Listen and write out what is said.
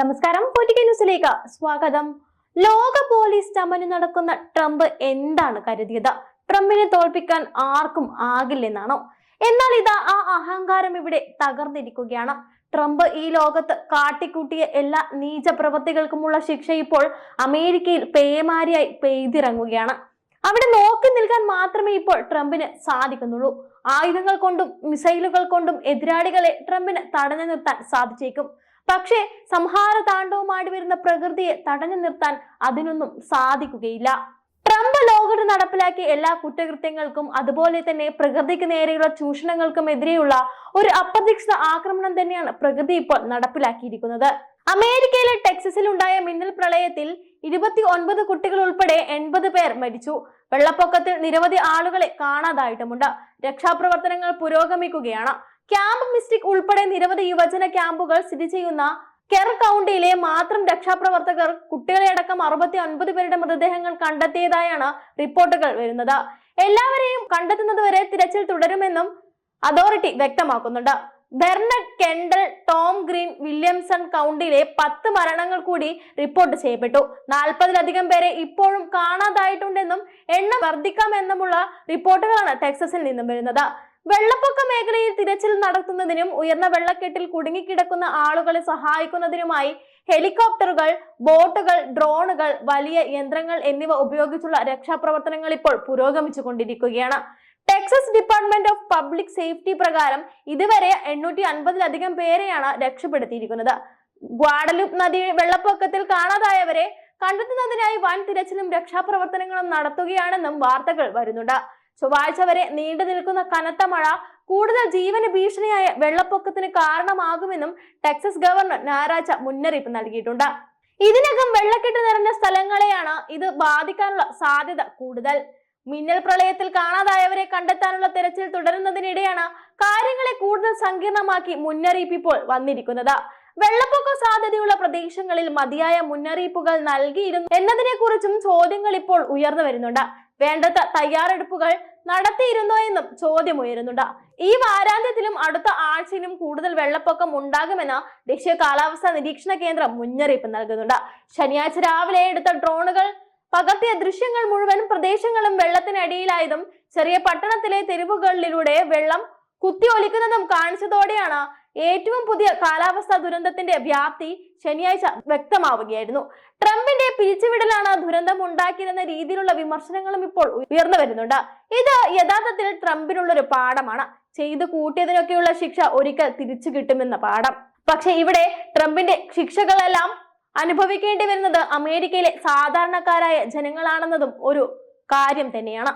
നമസ്കാരം. പൊറ്റിക്കൽ ന്യൂസിലേക്ക് സ്വാഗതം. ലോക പോലീസ് ചമന് നടക്കുന്ന ട്രംപ് എന്താണ് കരുതിയത്? ട്രംപിനെ തോൽപ്പിക്കാൻ ആർക്കും ആകില്ലെന്നാണോ? എന്നാൽ ഇതാ ആ അഹങ്കാരം ഇവിടെ തകർന്നിരിക്കുകയാണ്. ട്രംപ് ഈ ലോകത്ത് കാട്ടിക്കൂട്ടിയ എല്ലാ നീച പ്രവൃത്തികൾക്കുമുള്ള ശിക്ഷ ഇപ്പോൾ അമേരിക്കയിൽ പേമാരിയായി പെയ്തിറങ്ങുകയാണ്. അവിടെ നോക്കി നിൽക്കാൻ മാത്രമേ ഇപ്പോൾ ട്രംപിന് സാധിക്കുന്നുള്ളൂ. ആയുധങ്ങൾ കൊണ്ടും മിസൈലുകൾ കൊണ്ടും എതിരാളികളെ ട്രംപിന് തടഞ്ഞു നിർത്താൻ സാധിച്ചേക്കും. പക്ഷേ സംഹാര താണ്ഡവമാടി വരുന്ന പ്രകൃതിയെ തടഞ്ഞു നിർത്താൻ അതിനൊന്നും സാധിക്കുകയില്ല. ട്രംപ് ലോകത്ത് നടപ്പിലാക്കിയ എല്ലാ കുറ്റകൃത്യങ്ങൾക്കും അതുപോലെ തന്നെ പ്രകൃതിക്ക് നേരെയുള്ള ചൂഷണങ്ങൾക്കും എതിരെയുള്ള ഒരു അപ്രതീക്ഷിത ആക്രമണം തന്നെയാണ് പ്രകൃതി ഇപ്പോൾ നടപ്പിലാക്കിയിരിക്കുന്നത്. അമേരിക്കയിലെ ടെക്സസിൽ ഉണ്ടായ മിന്നൽ പ്രളയത്തിൽ ഇരുപത്തി ഒൻപത് കുട്ടികൾ ഉൾപ്പെടെ എൺപത് പേർ മരിച്ചു. വെള്ളപ്പൊക്കത്തിൽ നിരവധി ആളുകളെ കാണാതായിട്ടുമുണ്ട്. രക്ഷാപ്രവർത്തനങ്ങൾ പുരോഗമിക്കുകയാണ്. ക്യാമ്പ് മിസ്റ്റിക് ഉൾപ്പെടെ നിരവധി യുവജന ക്യാമ്പുകൾ സ്ഥിതി ചെയ്യുന്ന കെർ കൗണ്ടിയിലെ മാത്രം രക്ഷാപ്രവർത്തകർ കുട്ടികളെ അടക്കം അറുപത്തി ഒൻപത് പേരുടെ മൃതദേഹങ്ങൾ കണ്ടെത്തിയതായാണ് റിപ്പോർട്ടുകൾ വരുന്നത്. എല്ലാവരെയും കണ്ടെത്തുന്നതുവരെ തിരച്ചിൽ തുടരുമെന്നും അതോറിറ്റി വ്യക്തമാക്കുന്നുണ്ട്. Bernard Kendall Tom Green Williamson കൗണ്ടിയിലെ പത്ത് മരണങ്ങൾ കൂടി റിപ്പോർട്ട് ചെയ്യപ്പെട്ടു. നാൽപ്പതിലധികം പേരെ ഇപ്പോഴും കാണാതായിട്ടുണ്ടെന്നും എണ്ണം വർദ്ധിക്കാമെന്നുമുള്ള റിപ്പോർട്ടുകളാണ് ടെക്സസിൽ നിന്നും വരുന്നത്. വെള്ളപ്പൊക്ക മേഖലയിൽ തിരച്ചിൽ നടത്തുന്നതിനും ഉയർന്ന വെള്ളക്കെട്ടിൽ കുടുങ്ങിക്കിടക്കുന്ന ആളുകളെ സഹായിക്കുന്നതിനുമായി ഹെലികോപ്റ്ററുകൾ ബോട്ടുകൾ ഡ്രോണുകൾ വലിയ യന്ത്രങ്ങൾ എന്നിവ ഉപയോഗിച്ചുള്ള രക്ഷാപ്രവർത്തനങ്ങൾ ഇപ്പോൾ പുരോഗമിച്ചു കൊണ്ടിരിക്കുകയാണ്. Texas Department of Public Safety പ്രകാരം ഇതുവരെ എണ്ണൂറ്റി അൻപതിലധികം പേരെയാണ് രക്ഷപ്പെടുത്തിയിരിക്കുന്നത്. ഗ്വാഡലൂപ്പ് നദി വെള്ളപ്പൊക്കത്തിൽ കാണാതായവരെ കണ്ടെത്തുന്നതിനായി വൻ തിരച്ചിലും രക്ഷാപ്രവർത്തനങ്ങളും നടത്തുകയാണെന്നും വാർത്തകൾ വരുന്നുണ്ട്. ചൊവ്വാഴ്ച വരെ നീണ്ടു നിൽക്കുന്ന കനത്ത മഴ കൂടുതൽ ജീവന് ഭീഷണിയായ വെള്ളപ്പൊക്കത്തിന് കാരണമാകുമെന്നും ടെക്സസ് ഗവർണർ ഞായറാഴ്ച മുന്നറിയിപ്പ് നൽകിയിട്ടുണ്ട്. ഇതിനകം വെള്ളക്കെട്ട് നിറഞ്ഞ സ്ഥലങ്ങളെയാണ് ഇത് ബാധിക്കാനുള്ള സാധ്യത കൂടുതൽ. മിന്നൽ പ്രളയത്തിൽ കാണാതായവരെ കണ്ടെത്താനുള്ള തെരച്ചിൽ തുടരുന്നതിനിടെയാണ് കാര്യങ്ങളെ കൂടുതൽ സങ്കീർണമാക്കി മുന്നറിയിപ്പ് ഇപ്പോൾ വന്നിരിക്കുന്നത്. വെള്ളപ്പൊക്ക സാധ്യതയുള്ള പ്രദേശങ്ങളിൽ മതിയായ മുന്നറിയിപ്പുകൾ നൽകിയിരുന്നു എന്നതിനെ കുറിച്ചും ചോദ്യങ്ങൾ ഇപ്പോൾ ഉയർന്നു വരുന്നുണ്ട്. വേണ്ടത്ര തയ്യാറെടുപ്പുകൾ നടത്തിയിരുന്നോ എന്നും ചോദ്യമുയരുന്നുണ്ട്. ഈ വാരാന്ത്യത്തിലും അടുത്ത ആഴ്ചയിലും കൂടുതൽ വെള്ളപ്പൊക്കം ഉണ്ടാകുമെന്ന് ദേശീയ കാലാവസ്ഥാ നിരീക്ഷണ കേന്ദ്രം മുന്നറിയിപ്പ് നൽകുന്നുണ്ട്. ശനിയാഴ്ച രാവിലെ എടുത്ത ഡ്രോണുകൾ പകർത്തിയ ദൃശ്യങ്ങൾ മുഴുവൻ പ്രദേശങ്ങളും വെള്ളത്തിനടിയിലായതും ചെറിയ പട്ടണത്തിലെ തെരുവുകളിലൂടെ വെള്ളം കുത്തിയൊലിക്കുന്നതും കാണിച്ചതോടെയാണ് ഏറ്റവും പുതിയ കാലാവസ്ഥാ ദുരന്തത്തിന്റെ വ്യാപ്തി ശനിയാഴ്ച വ്യക്തമാവുകയായിരുന്നു. ട്രംപിന്റെ പിരിച്ചുവിടലാണ് ദുരന്തം ഉണ്ടാക്കിയതെന്ന രീതിയിലുള്ള വിമർശനങ്ങളും ഇപ്പോൾ ഉയർന്നു വരുന്നുണ്ട്. ഇത് യഥാർത്ഥത്തിൽ ട്രംപിനുള്ള ഒരു പാഠമാണ്. ചെയ്തു കൂട്ടിയതിനൊക്കെയുള്ള ശിക്ഷ ഒരിക്കൽ തിരിച്ചു കിട്ടുമെന്ന പാഠം. പക്ഷെ ഇവിടെ ട്രംപിന്റെ ശിക്ഷകളെല്ലാം അനുഭവിക്കേണ്ടി വരുന്നത് അമേരിക്കയിലെ സാധാരണക്കാരായ ജനങ്ങളാണെന്നതും ഒരു കാര്യം തന്നെയാണ്.